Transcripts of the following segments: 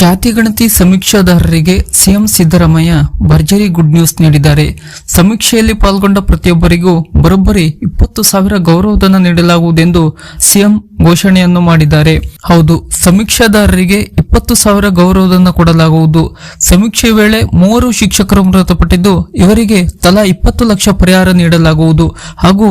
ಜಾತಿ ಗಣತಿ ಸಮೀಕ್ಷಾದಾರರಿಗೆ ಸಿಎಂ ಸಿದ್ದರಾಮಯ್ಯ ಭರ್ಜರಿ ಗುಡ್ ನ್ಯೂಸ್ ನೀಡಿದ್ದಾರೆ. ಸಮೀಕ್ಷೆಯಲ್ಲಿ ಪಾಲ್ಗೊಂಡ ಪ್ರತಿಯೊಬ್ಬರಿಗೂ ಬರೋಬ್ಬರಿ ಇಪ್ಪತ್ತು ಸಾವಿರ ಗೌರವಧನ ನೀಡಲಾಗುವುದೆಂದು ಸಿಎಂ ಘೋಷಣೆಯನ್ನು ಮಾಡಿದ್ದಾರೆ. ಹೌದು, ಸಮೀಕ್ಷಾದಾರರಿಗೆ ಇಪ್ಪತ್ತು ಸಾವಿರ ಗೌರವಧನ ಕೊಡಲಾಗುವುದು. ಸಮೀಕ್ಷೆ ವೇಳೆ ಮೂವರು ಶಿಕ್ಷಕರು ಮೃತಪಟ್ಟಿದ್ದು, ಇವರಿಗೆ ತಲಾ ಇಪ್ಪತ್ತು ಲಕ್ಷ ಪರಿಹಾರ ನೀಡಲಾಗುವುದು ಹಾಗೂ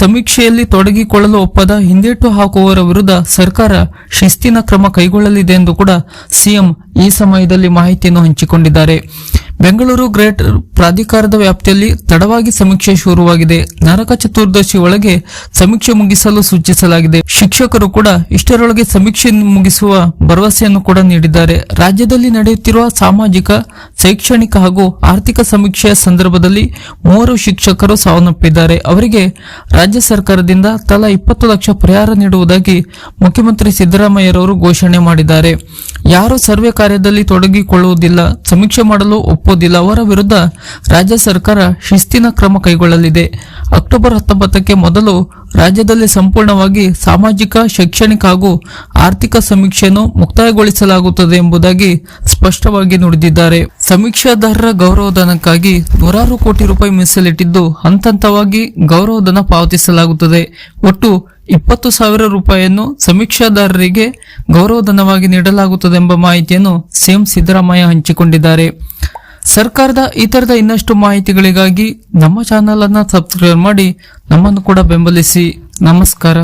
ಸಮೀಕ್ಷೆಯಲ್ಲಿ ತೊಡಗಿಕೊಳ್ಳಲು ಒಪ್ಪದ ಹಿಂದೇಟು ಹಾಕುವವರ ವಿರುದ್ಧ ಸರ್ಕಾರ ಶಿಸ್ತಿನ ಕ್ರಮ ಕೈಗೊಳ್ಳಲಿದೆ ಎಂದು ಕೂಡ ಸಿಎಂ ಈ ಸಮಯದಲ್ಲಿ ಮಾಹಿತಿಯನ್ನು ಹಂಚಿಕೊಂಡಿದ್ದಾರೆ. ಬೆಂಗಳೂರು ಗ್ರೇಟರ್ ಪ್ರಾಧಿಕಾರದ ವ್ಯಾಪ್ತಿಯಲ್ಲಿ ತಡವಾಗಿ ಸಮೀಕ್ಷೆ ಶುರುವಾಗಿದೆ. ನರಕ ಚತುರ್ದಶಿ ಒಳಗೆ ಸಮೀಕ್ಷೆ ಮುಗಿಸಲು ಸೂಚಿಸಲಾಗಿದೆ. ಶಿಕ್ಷಕರು ಕೂಡ ಇಷ್ಟರೊಳಗೆ ಸಮೀಕ್ಷೆ ಮುಗಿಸುವ ಭರವಸೆಯನ್ನು ಕೂಡ ನೀಡಿದ್ದಾರೆ. ರಾಜ್ಯದಲ್ಲಿ ನಡೆಯುತ್ತಿರುವ ಸಾಮಾಜಿಕ, ಶೈಕ್ಷಣಿಕ ಹಾಗೂ ಆರ್ಥಿಕ ಸಮೀಕ್ಷೆಯ ಸಂದರ್ಭದಲ್ಲಿ ಮೂವರು ಶಿಕ್ಷಕರು ಸಾವನ್ನಪ್ಪಿದ್ದಾರೆ. ಅವರಿಗೆ ರಾಜ್ಯ ಸರ್ಕಾರದಿಂದ ತಲಾ ಇಪ್ಪತ್ತು ಲಕ್ಷ ಪರಿಹಾರ ನೀಡುವುದಾಗಿ ಮುಖ್ಯಮಂತ್ರಿ ಸಿದ್ದರಾಮಯ್ಯರವರು ಘೋಷಣೆ ಮಾಡಿದ್ದಾರೆ. ಯಾರು ಸರ್ವೆ ಕಾರ್ಯದಲ್ಲಿ ತೊಡಗಿಕೊಳ್ಳುವುದಿಲ್ಲ. ಸಮೀಕ್ಷೆ ಮಾಡಲು ಒಪ್ಪುವುದಿಲ್ಲ ಅವರ ವಿರುದ್ಧ ರಾಜ್ಯ ಸರ್ಕಾರ ಶಿಸ್ತಿನ ಕ್ರಮ ಕೈಗೊಳ್ಳಲಿದೆ. ಅಕ್ಟೋಬರ್ ಹತ್ತೊಂಬತ್ತಕ್ಕೆ ಮೊದಲು ರಾಜ್ಯದಲ್ಲಿ ಸಂಪೂರ್ಣವಾಗಿ ಸಾಮಾಜಿಕ, ಶೈಕ್ಷಣಿಕ ಹಾಗೂ ಆರ್ಥಿಕ ಸಮೀಕ್ಷೆಯನ್ನು ಮುಕ್ತಾಯಗೊಳಿಸಲಾಗುತ್ತದೆ ಎಂಬುದಾಗಿ ಸ್ಪಷ್ಟವಾಗಿ ನುಡಿದಿದ್ದಾರೆ. ಸಮೀಕ್ಷಾದಾರರ ಗೌರವಧನಕ್ಕಾಗಿ ನೂರಾರು ಕೋಟಿ ರೂಪಾಯಿ ಮೀಸಲಿಟ್ಟಿದ್ದು ಹಂತ ಹಂತವಾಗಿ ಗೌರವಧನ ಪಾವತಿಸಲಾಗುತ್ತದೆ. ಒಟ್ಟು ಇಪ್ಪತ್ತು ಸಾವಿರ ರೂಪಾಯಿಯನ್ನು ಸಮೀಕ್ಷಾದಾರರಿಗೆ ಗೌರವಧನವಾಗಿ ನೀಡಲಾಗುತ್ತದೆ ಎಂಬ ಮಾಹಿತಿಯನ್ನು ಸಿಎಂ ಸಿದ್ದರಾಮಯ್ಯ ಹಂಚಿಕೊಂಡಿದ್ದಾರೆ. ಸರ್ಕಾರದ ಈ ತರದ ಇನ್ನಷ್ಟು ಮಾಹಿತಿಗಳಿಗಾಗಿ ನಮ್ಮ ಚಾನೆಲ್ ಅನ್ನ ಸಬ್ಸ್ಕ್ರೈಬ್ ಮಾಡಿ ನಮ್ಮನ್ನು ಕೂಡ ಬೆಂಬಲಿಸಿ. ನಮಸ್ಕಾರ.